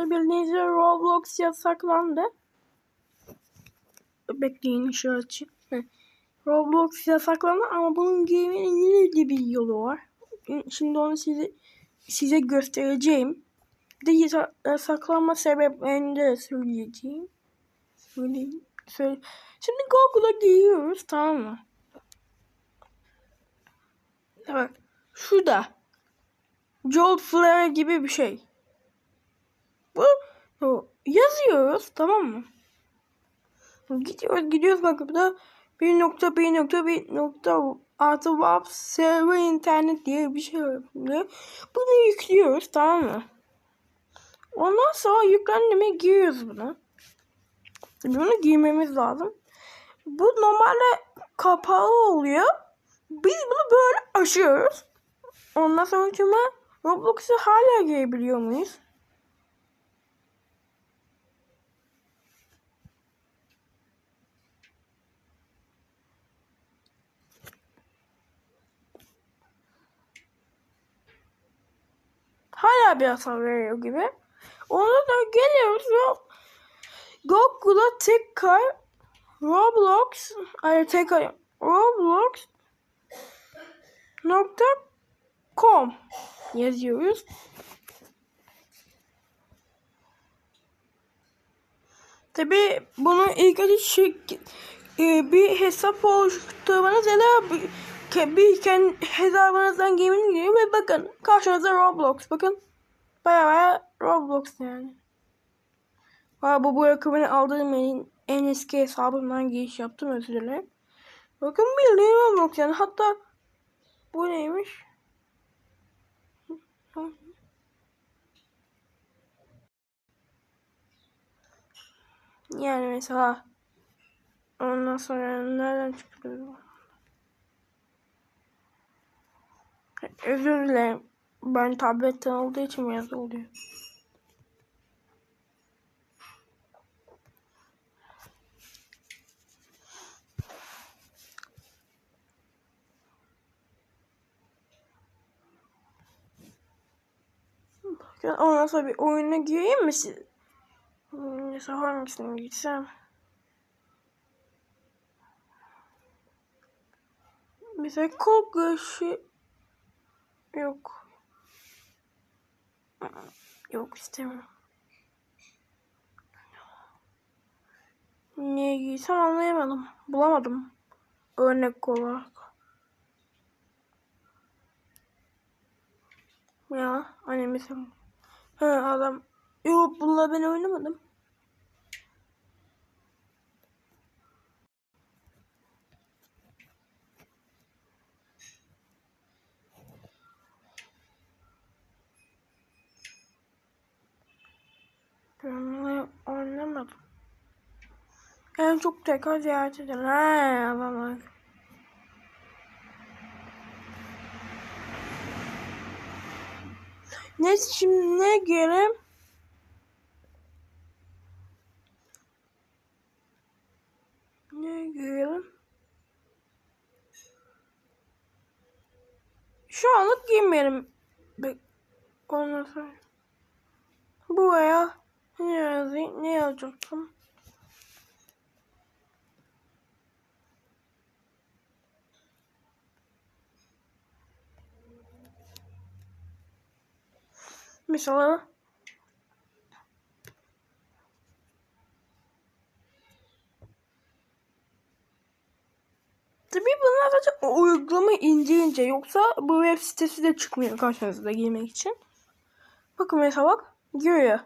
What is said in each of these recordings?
Arkadaşlar bildiğiniz üzere Roblox yasaklandı. Bekleyin şu açayım. Roblox yasaklandı ama bunun game'in de bir yolu var. Şimdi onu size size göstereceğim. De yasa- yasaklanma sebeplerini de söyleyeceğim. Söyleyeyim. Söyle. Şimdi Google'a giriyoruz tamam mı? Evet. Şurada. Jolt Flare gibi bir şey. Bu yazıyoruz tamam mı? Gidiyoruz gidiyoruz bak burada bir nokta bir nokta bir nokta artı web server internet diye bir şey var. Bunu yüklüyoruz tamam mı? Ondan sonra yüklendiğime giriyoruz buna. Bunu giymemiz lazım. Bu normalde kapalı oluyor. Biz bunu böyle açıyoruz. Ondan sonra cuma Roblox'u hala girebiliyor muyuz? Hala bir hasar veriyor gibi. Ona da geliyoruz Google'a tekrar Roblox ay tekrar Roblox nokta com yazıyoruz. Tabi bunu ilk önce şey, e, bir hesap oluşturmanız ya da bir, bir hesabınızdan gaming giriyor ve bakın karşınıza Roblox bakın baya baya Roblox yani. Valla bu rakamını aldığım en, en eski hesabımdan giriş yaptım özür dilerim. Bakın bildiğin Roblox yani hatta bu neymiş? Yani mesela ondan sonra nereden çıkıyor? Özür dilerim. Ben tabletten olduğu için biraz oluyor. Ondan sonra bir oyuna gireyim mi siz? Mesela hangisine gitsem? Mesela korku yok. Yok istemiyorum. Niye giysem anlayamadım. Bulamadım. Örnek olarak. Ya anne mesela. Ha adam. Yok bununla ben oynamadım. Ben bunu oynamadım. En çok tekrar ziyaret. Ha adamlar. Neyse şimdi ne girelim? Ne girelim? Şu anlık giymeyelim. Ondan sonra. Buraya ne yazayım? Ne yazacaktım? Mesela Tabii bunlar sadece o uygulama indirince yoksa bu web sitesi de çıkmıyor karşınızda girmek için. Bakın mesela bak giriyor.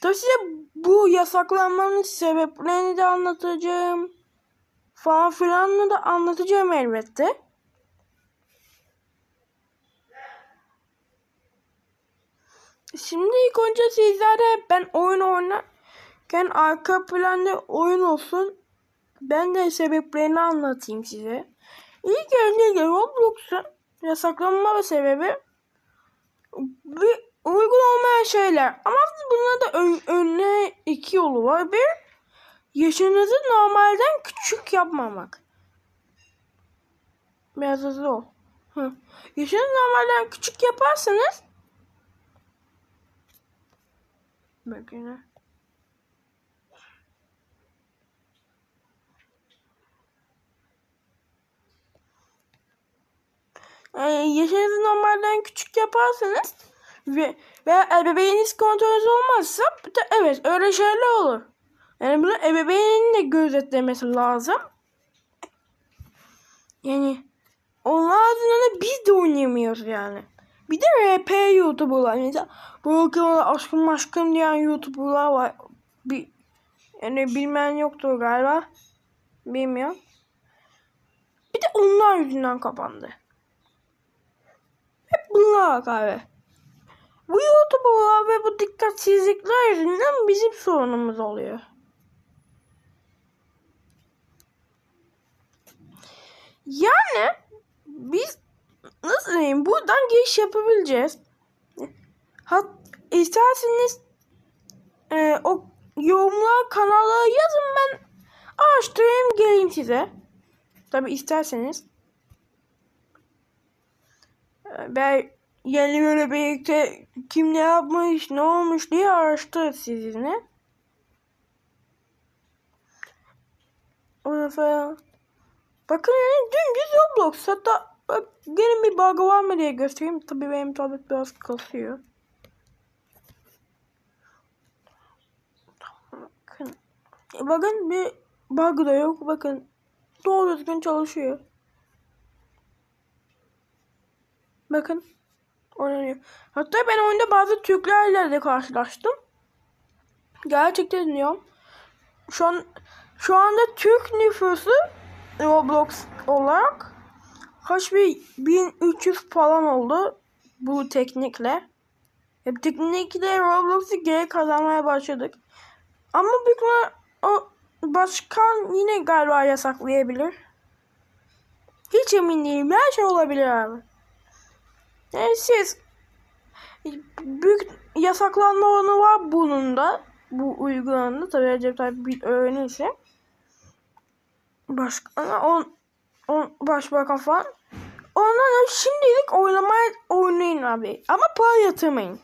Tabii size bu yasaklanmanın sebeplerini de anlatacağım. Falan filanını da anlatacağım elbette. Şimdi ilk önce sizlere ben oyun oynarken arka planda oyun olsun. Ben de sebeplerini anlatayım size. İlk önce Roblox'un yasaklanma sebebi bir uygun olmayan şeyler. Ama bunun da ön, önüne iki yolu var. Bir, yaşınızı normalden küçük yapmamak. Biraz hızlı ol. Hı. Yaşınızı normalden küçük yaparsanız Bakın. Ee, yaşınızı normalden küçük yaparsanız ve veya ebeveyniniz kontrolünüz olmazsa da evet öyle şeyler olur. Yani bunu ebeveynin de gözetlemesi lazım. Yani onlar adına biz de oynayamıyoruz yani. Bir de RP YouTuber'lar. Mesela kanalda aşkım aşkım diyen YouTuber'lar var. Bir, yani bilmeyen yoktur galiba. Bilmiyorum. Bir de onlar yüzünden kapandı. Hep bunlar abi. Bu YouTuber'lar ve bu dikkatsizlikler yüzünden bizim sorunumuz oluyor. Yani biz nasıl diyeyim buradan giriş yapabileceğiz. Hat isterseniz e, o yorumlar kanallara yazın ben araştırayım geleyim size. Tabi isterseniz. E, Ben yeni böyle birlikte kim ne yapmış ne olmuş diye araştırırız sizinle. O falan. Bakın yani dümdüz Roblox. Hatta bak, gelin bir bug var mı diye göstereyim. Tabii benim tablet biraz kasıyor. Bakın. E, Bakın bir bug da yok. Bakın. Doğru düzgün çalışıyor. Bakın. Oynanıyor. Hatta ben oyunda bazı Türklerle de karşılaştım. Gerçekten diyorum. Şu an şu anda Türk nüfusu Roblox olarak kaç bir 1300 falan oldu bu teknikle. Hep teknikle Roblox'u geri kazanmaya başladık. Ama büyük o başkan yine galiba yasaklayabilir. Hiç emin değilim. Her şey olabilir abi. Yani siz büyük yasaklanma oranı var bunun da. Bu uygulamada tabii Recep Tayyip bir öğrenirse. Başkan, on, on, başbakan falan. Ondan şimdilik oynamaya oynayın abi. Ama para yatırmayın.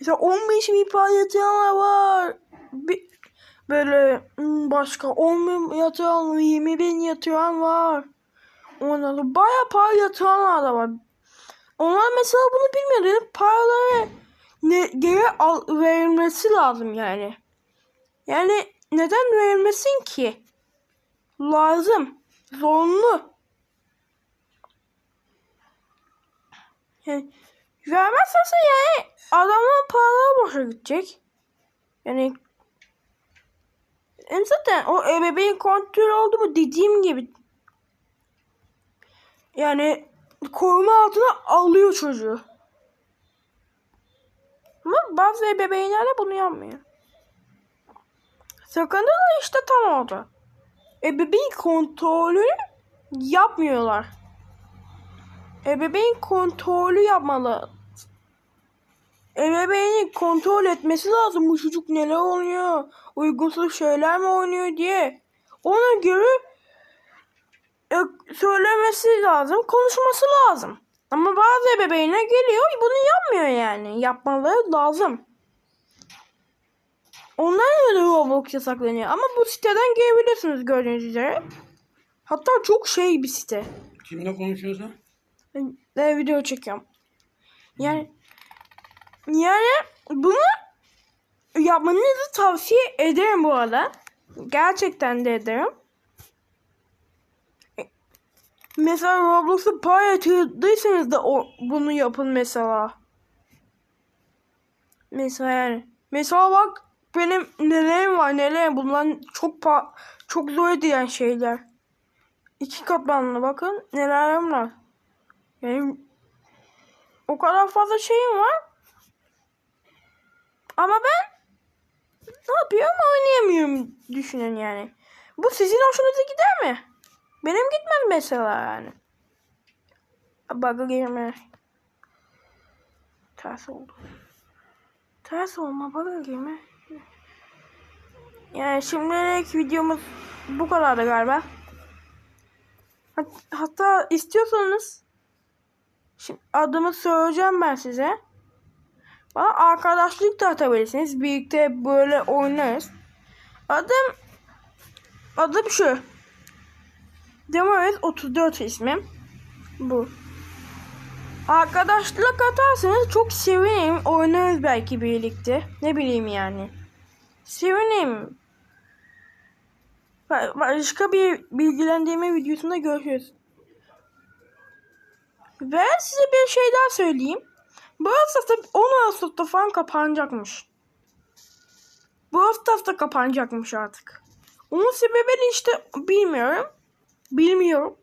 Mesela 15 bin para yatıranlar var. Bir, böyle hmm, başka 10 bin yatıran, 20 bin yatıran var. Ondan baya para yatıranlar da var. Onlar mesela bunu bilmiyor. Paraları ne, geri al, verilmesi lazım yani. Yani neden verilmesin ki? Lazım. Zorunlu. Yani vermezse yani adamın paraları boşa gidecek. Yani hem zaten o ebeveyn kontrol oldu mu dediğim gibi yani koruma altına alıyor çocuğu. Ama bazı ebeveynler de bunu yapmıyor. Sakında da işte tam oldu. Ebeveyn kontrolü yapmıyorlar. Ebeveyn kontrolü yapmalı. Ebeveyni kontrol etmesi lazım. Bu çocuk neler oynuyor? Uygunsuz şeyler mi oynuyor diye. Ona göre e, söylemesi lazım. Konuşması lazım. Ama bazı ebeveynler geliyor bunu yapmıyor yani. Yapmaları lazım. Ondan öyle Roblox yasaklanıyor. Ama bu siteden gelebilirsiniz gördüğünüz üzere. Hatta çok şey bir site. Kimle konuşuyorsun? De video çekiyorum. Yani yani bunu yapmanızı tavsiye ederim bu arada. Gerçekten de ederim. E, Mesela Roblox'a para yatırdıysanız da o, bunu yapın mesela. Mesela yani. Mesela bak benim nelerim var nelerim bunlar çok pa çok zor edilen şeyler. İki katmanlı bakın nelerim var. Yani o kadar fazla şeyim var. Ama ben ne yapıyorum oynayamıyorum düşünün yani. Bu sizin hoşunuza gider mi? Benim gitmez mesela yani. Bug'a girme. Ters oldu. Ters olma bug'a girme. Yani şimdilik videomuz bu kadardı galiba. Hat- hatta istiyorsanız şimdi adımı söyleyeceğim ben size. Bana arkadaşlık da atabilirsiniz. Birlikte böyle oynarız. Adım adım şu. Demoez 34 ismim. Bu. Arkadaşlık atarsanız çok sevinirim. Oynarız belki birlikte. Ne bileyim yani. Sevinirim. Ba- Başka bir bilgilendirme videosunda görüşürüz. Ve size bir şey daha söyleyeyim. Bu hafta 10 Ağustos'ta falan kapanacakmış. Bu hafta kapanacakmış artık. Onun sebebini işte bilmiyorum. Bilmiyorum.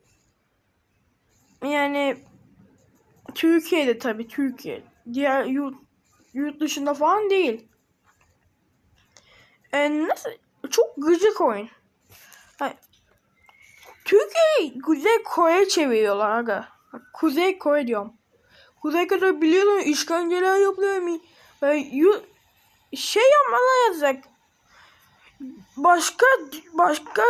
Yani Türkiye'de tabii Türkiye. Diğer yurt, yurt dışında falan değil. E, nasıl? Çok gıcık oyun. Hayır. Türkiye'yi Kuzey Kore çeviriyorlar aga. Kuzey Kore diyorum. Kuzey Kore biliyorsun işkenceler yapılıyor? Böyle şey yapmalar yazacak. Başka başka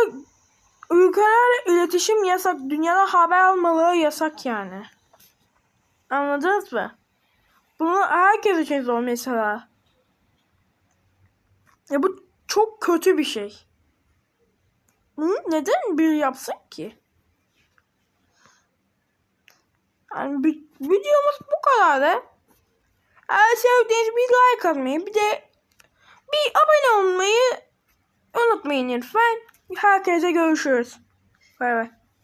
ülkelerle iletişim yasak. Dünyada haber almaları yasak yani. Anladınız mı? Bunu herkes için zor mesela. Ya bu çok kötü bir şey. Bunu neden bir yapsın ki? Yani videomuz bu kadardı. Eğer sevdiğiniz bir like atmayı bir de bir abone olmayı unutmayın lütfen. Herkese görüşürüz. Bay bay.